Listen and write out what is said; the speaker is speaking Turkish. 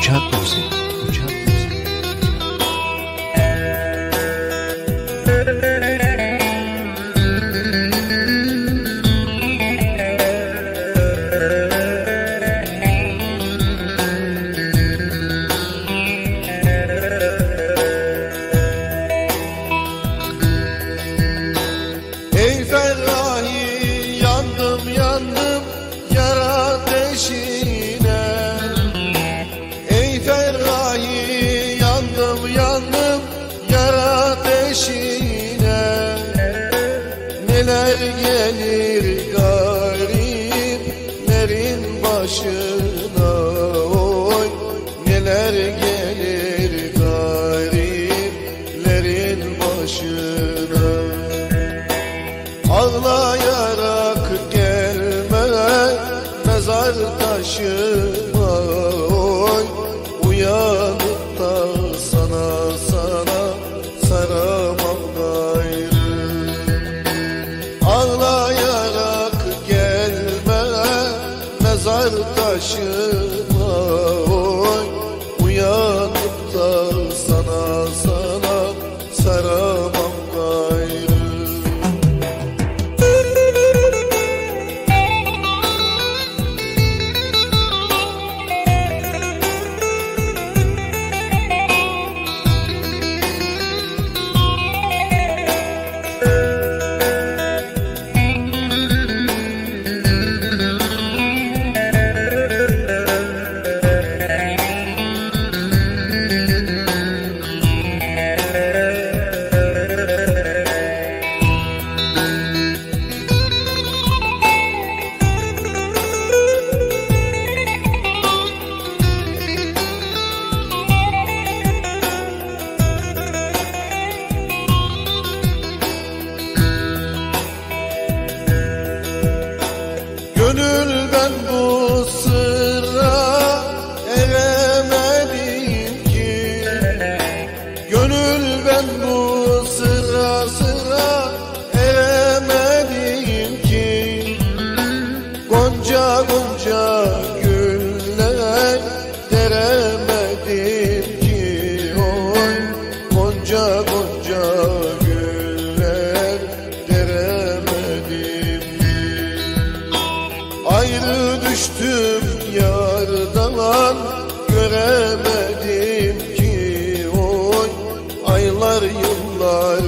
چک بپرسید ateşine Neler gelir gariplerin başına oy? Neler gelir gariplerin başına? Ağlayarak mezar taşıma oy Uyanıp ben bu sırra eremedim ki. Gönül ben bu sırra sırra Ayrı düştüm yardan göremedim ki oy. Aylar yıllar